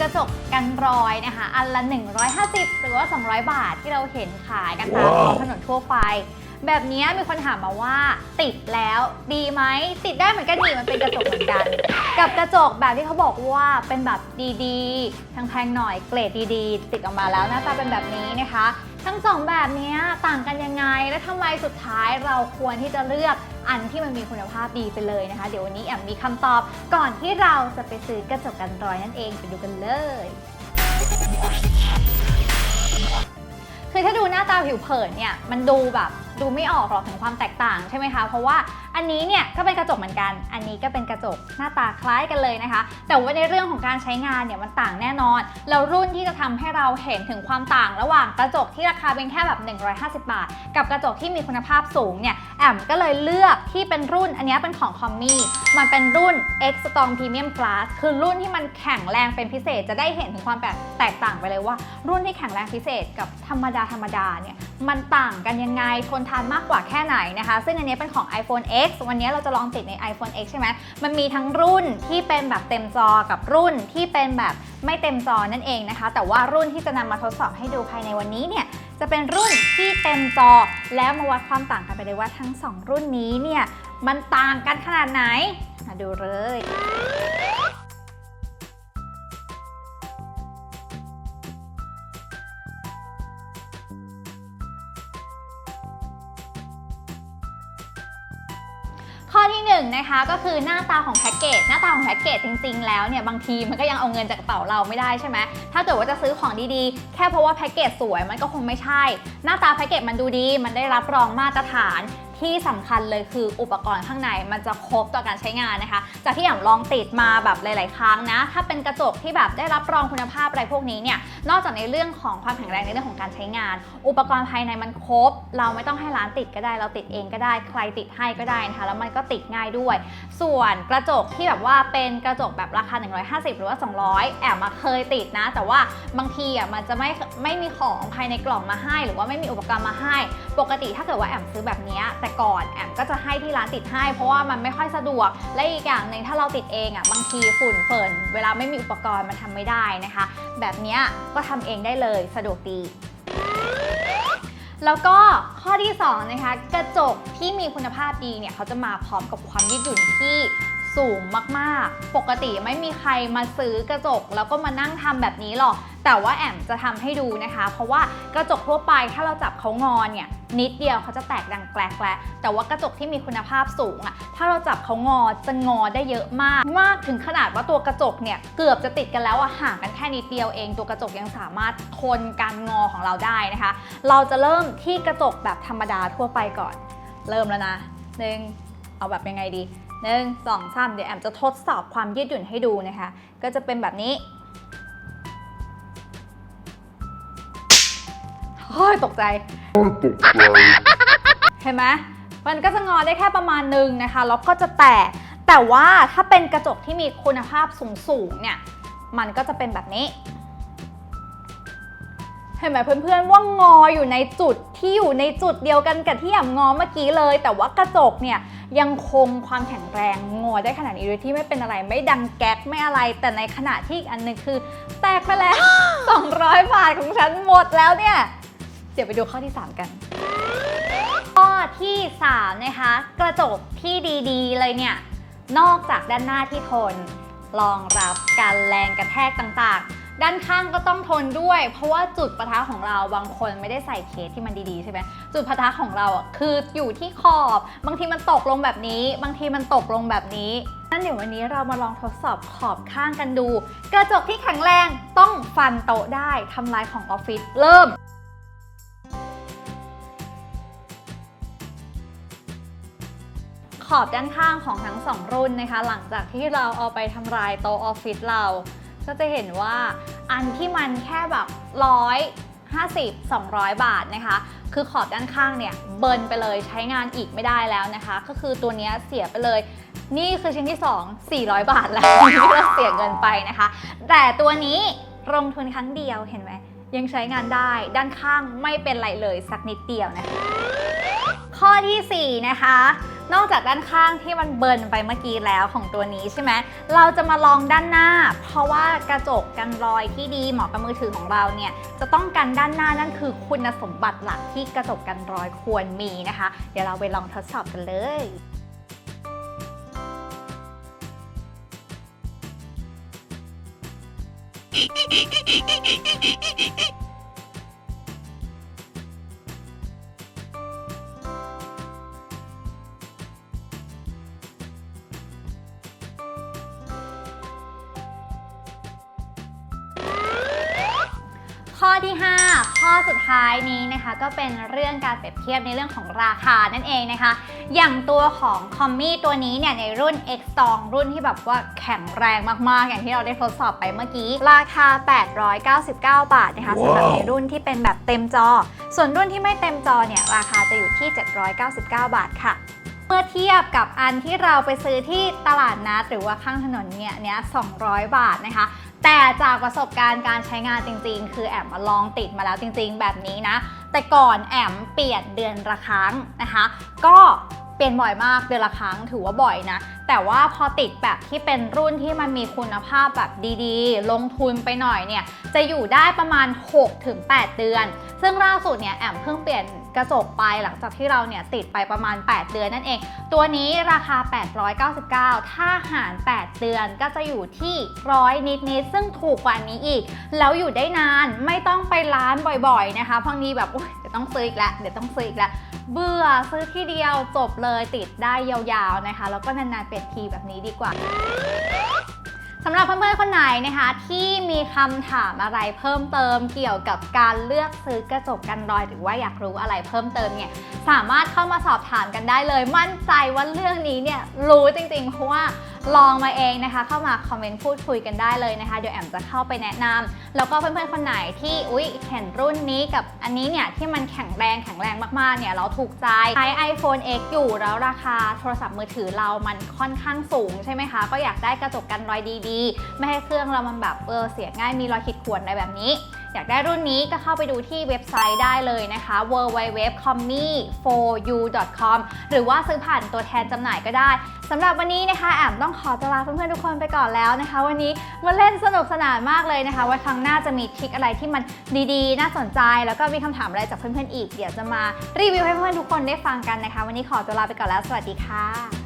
กระจกกันรอยนะคะ อันละ 150 หรือว่า 200 บาทที่เราเห็นขายกันตามท้องถนนทั่วไป แบบนี้มีคนถามมาว่าติดแล้วดีไหมติดได้เหมือนกันดีมันเป็นกระจกเหมือนกัน กับกระจกแบบที่เขาบอกว่าเป็นแบบดีๆแพงๆหน่อยเกรดดีๆ ติดออกมาแล้วหน้าตาเป็นแบบนี้นะคะ ทั้งสองแบบนี้ต่างกันยังไงและทำไมสุดท้ายเราควรที่จะเลือก อันที่มันมีคุณภาพดีไปเลยนะคะ เดี๋ยววันนี้แอมมีคำตอบก่อนที่เราจะไปซื้อกระจกกันรอยนั่นเองไปดูกันเลย คือถ้าดูหน้าตาผิวเผินเนี่ยมันดูแบบดูไม่ออกหรอกถึงความแตกต่างใช่ไหมคะ เพราะว่า อันนี้เนี่ยก็เป็นกระจกเหมือนกัน อันนี้ก็เป็นกระจกหน้าตาคล้ายกันเลยนะคะ แต่ว่าในเรื่องของการใช้งานเนี่ยมันต่างแน่นอน แล้วรุ่นที่จะทำให้เราเห็นถึงความต่าง ระหว่างกระจกที่ราคาเป็นแค่แบบ 150 บาท กับกระจกที่มีคุณภาพสูงเนี่ยแอมก็เลยเลือกที่เป็นรุ่นอันนี้เป็นของคอมมี่มันเป็นรุ่น X Strong Premium Glass คือรุ่นที่มันแข็งแรงเป็นพิเศษจะได้เห็นถึงความแบบแตกต่างไปเลยว่า รุ่นที่แข็งแรงพิเศษกับธรรมดาธรรมดาเนี่ยมันต่างกันยังไงทนทานมากกว่าแค่ไหนนะคะ ซึ่งอันนี้เป็นของ iPhone X วันนี้เราจะลองติดใน iPhone X ใช่ไหมมันมีทั้งรุ่นที่เป็นแบบเต็มจอกับรุ่นที่เป็นแบบไม่เต็มจอนั่นเองนะคะ แต่ว่ารุ่นที่จะนำมาทดสอบให้ดูภายในวันนี้เนี่ยจะเป็นรุ่นที่เต็มจอ แล้วมาวัดความต่างกันไปเลยว่าทั้งสองรุ่นนี้เนี่ยมันต่างกันขนาดไหนมาดูเลย 1นงนะคะก็คือหน้าตาของแพ็กเกจหน้าตาของแพ็กเกจจริง ๆ แล้วเนี่ยบางทีมันก็ยังเอาเงินจากกระเป๋าเราไม่ได้ใช่ไหมถ้าเกิดว่าจะซื้อของดีๆ แค่เพราะว่าแพ็กเกจสวยมันก็คงไม่ใช่ หน้าตาแพ็กเกจมันดูดี มันได้รับรองมาตรฐาน ที่สำคัญเลยคืออุปกรณ์ข้างในมันจะครบต่อการใช้งานนะคะ จากที่อย่างลองติดมาแบบหลาย ๆ ครั้งนะ ถ้าเป็นกระจกที่แบบได้รับรองคุณภาพอะไรพวกนี้เนี่ย นอกจากในเรื่องของความแข็งแรงในเรื่องของการใช้งาน อุปกรณ์ภายในมันครบ เราไม่ต้องให้ร้านติดก็ได้ เราติดเองก็ได้ ใครติดให้ก็ได้นะคะ แล้วมันก็ติดง่ายด้วย ส่วนกระจกที่แบบว่าเป็นกระจกแบบราคา 150 หรือว่า 200 แอบมาเคยติดนะ แต่ว่าบางทีอะมันจะไม่ไม่มีของภายในกล่องมาให้ หรือว่าไม่มีอุปกรณ์มาให้ ปกติถ้าเกิดว่าแอมซื้อแบบเนี้ยแต่ก่อนแอมก็จะให้ที่ร้านติดให้ เพราะว่ามันไม่ค่อยสะดวก และอีกอย่างหนึ่งถ้าเราติดเองอะบางทีฝุ่นเฟินเวลาไม่มีอุปกรณ์มันทำไม่ได้นะคะ แบบนี้ก็ทำเองได้เลยสะดวกดีแล้วก็ข้อที่2นะคะกระจกที่มีคุณภาพดีเนี่ยเขาจะมาพร้อมกับความยืดหยุ่นที่ สูงมากๆ ปกติไม่มีใครมาซื้อกระจก แล้วก็มานั่งทำแบบนี้หรอก แต่ว่าแอมจะทำให้ดูนะคะ เพราะว่ากระจกทั่วไปถ้าเราจับเขางอเนี่ยนิดเดียวเขาจะแตกดังแกลกแล้วแต่ว่ากระจกที่มีคุณภาพสูงอะถ้าเราจับเขางอจะงอได้เยอะมาก มากถึงขนาดว่าตัวกระจกเนี่ยเกือบจะติดกันแล้วอะห่างกันแค่นิดเดียวเอง ตัวกระจกยังสามารถทนการงอของเราได้นะคะ เราจะเริ่มที่กระจกแบบธรรมดาทั่วไปก่อน เริ่มแล้วนะหนึ่งเอาแบบยังไงดี หนึ่งสองสามเดี๋ยวแอมจะทดสอบความยืดหยุ่นให้ดูนะคะ ก็จะเป็นแบบนี้เฮ้ยตกใจ เห็นไหมมันก็จะงอได้แค่ประมาณหนึงนะคะ แล้วก็จะแตก แต่ว่าถ้าเป็นกระจกที่มีคุณภาพสูงๆเนี่ย มันก็จะเป็นแบบนี้ เห็นไหมเพื่อนๆว่างออยู่ในจุดที่อยู่ในจุดเดียวกันกับที่แอมงอเมื่อกี้เลย แต่ว่ากระจกเนี่ย ยังคงความแข็งแรงงอได้ขนาดนี้โดยที่ไม่เป็นอะไรไม่ดังแก๊กไม่อะไร แต่ในขณะที่อีกอันหนึงคือ แตกไปแล้ว 200 บาทของฉันหมดแล้วเนี่ย เดี๋ยวไปดูข้อที่ 3 กันข้อที่ 3 นะคะ กระจกที่ดีๆ เลยเนี่ย นอกจากด้านหน้าที่ทนรองรับการแรงกระแทกต่างๆ ด้านข้างก็ต้องทนด้วย เพราะว่าจุดปะทะของเราบางคนไม่ได้ใส่เคสที่มันดีๆใช่ไหมจุดปะทะของเราอะคืออยู่ที่ขอบ บางทีมันตกลงแบบนี้ บางทีมันตกลงแบบนี้นั่นเดี๋ยววันนี้เรามาลองทดสอบขอบข้างกันดู กระจกที่แข็งแรงต้องฟันโต๊ะได้ทำลายของออฟฟิศเริ่มขอบด้านข้างของทั้งสองรุ่นนะคะ หลังจากที่เราเอาไปทำลายโต๊ะออฟฟิศเรา ก็จะเห็นว่าอันที่มันแค่แบบร้อย50 200 บาทนะคะ คือขอบด้านข้างเนี่ยเบิร์นไปเลยใช้งานอีกไม่ได้แล้วนะคะ ก็คือตัวนี้เสียไปเลย นี่คือชิ้นที่ 2 400 บาทแล้วที่เราเสียเงินไปนะคะ แต่ตัวนี้ลงทุนครั้งเดียวเห็นไหมยังใช้งานได้ด้านข้างไม่เป็นไรเลยสักนิดเดียวนะคะ ข้อทีสี่4 นะคะ นอกจากด้านข้างที่มันเบิร์นไปเมื่อกี้แล้วของตัวนี้ใช่ไหมเราจะมาลองด้านหน้า เพราะว่ากระจกกันรอยที่ดีเหมาะกับมือถือของเราเนี่ยจะต้องกันด้านหน้านั่นคือคุณสมบัติหลักที่กระจกกันรอยควรมีนะคะ เดี๋ยวเราไปลองทดสอบกันเลย ที่ 5 ข้อสุดท้ายนี้นะคะ ก็เป็นเรื่องการเปรียบเทียบในเรื่องของราคานั่นเองนะคะ อย่างตัวของคอมมี่ตัวนี้เนี่ยในรุ่น X 2 รุ่นที่แบบว่าแข็งแรงมากๆ อย่างที่เราได้ทดสอบไปเมื่อกี้ ราคา 899 บาทนะคะสำหรับในรุ่นที่เป็นแบบเต็มจอ ส่วนรุ่นที่ไม่เต็มจอเนี่ยราคาจะอยู่ที่ 799 บาทค่ะเมื่อเทียบกับอันที่เราไปซื้อที่ตลาดนัดหรือว่าข้างถนนเนี่ยเนี้ย200 บาทนะคะ แต่จากประสบการณ์การใช้งานจริง ๆ คือแอมมาลองติดมาแล้วจริง ๆ แบบนี้นะ แต่ก่อนแอมเปลี่ยนเดือนละครั้งนะคะ ก็เปลี่ยนบ่อยมากเดือนละครั้งถือว่าบ่อยนะ แต่ว่าพอติดแบบที่เป็นรุ่นที่มันมีคุณภาพแบบดีๆ ลงทุนไปหน่อยเนี่ย จะอยู่ได้ประมาณ 6-8 เดือน ซึ่งล่าสุดเนี่ยแอมเพิ่งเปลี่ยน กระจกไปหลังจากที่เราเนี่ยติดไปประมาณ 8 เดือนนั่นเอง ตัวนี้ราคา 899 ถ้าหาร 8 เดือนก็จะอยู่ที่ร้อยนิดๆซึ่งถูกกว่านี้อีก แล้วอยู่ได้นานไม่ต้องไปร้านบ่อยๆนะคะบางทีแบบเดี๋ยวต้องซื้ออีกแล้วเดี๋ยวต้องซื้ออีกแล้วเบื่อซื้อที่เดียวจบเลยติดได้ยาวๆนะคะ แล้วก็นานๆเปลี่ยนทีแบบนี้ดีกว่า สำหรับเพื่อนๆคนไหนนะคะที่มีคำถามอะไรเพิ่มเติมเกี่ยวกับการเลือกซื้อกระจกกันรอย หรือว่าอยากรู้อะไรเพิ่มเติมเนี่ยสามารถเข้ามาสอบถามกันได้เลย มั่นใจว่าเรื่องนี้เนี่ยรู้จริงๆเพราะว่า ลองมาเองนะคะ เข้ามาคอมเมนต์พูดคุยกันได้เลยนะคะ เดี๋ยวแอมจะเข้าไปแนะนำแล้วก็เพื่อนๆคนไหนที่อุ๊ยเห็นรุ่นนี้กับอันนี้เนี่ยที่มันแข็งแรงแข็งแรงมากๆเนี่ยเราถูกใจใช้ iPhone X อยู่แล้วราคาโทรศัพท์มือถือเรามันค่อนข้างสูงใช่ไหมคะ ก็อยากได้กระจกกันรอยดีๆ ไม่ให้เครื่องเรามันแบบเออเสียง่ายมีรอยขีดข่วนอะไรแบบนี้อยากได้รุ่นนี้ก็เข้าไปดูที่เว็บไซต์ได้เลยนะคะ www.commi4u.com หรือว่าซื้อผ่านตัวแทนจำหน่ายก็ได้สำหรับวันนี้นะคะแอมต้องขอตลาเพื่อนๆทุกคนไปก่อนแล้วนะคะ วันนี้มาเล่นสนุกสนานมากเลยนะคะไว้ครั้งหน้าจะมีทริคอะไรที่มันดีๆ น่าสนใจ แล้วก็มีคำถามอะไรจากเพื่อนๆอีก เดี๋ยวจะมารีวิวให้เพื่อนๆทุกคนได้ฟังกันนะคะ วันนี้ขอตัวลาไปก่อนแล้ว สวัสดีค่ะ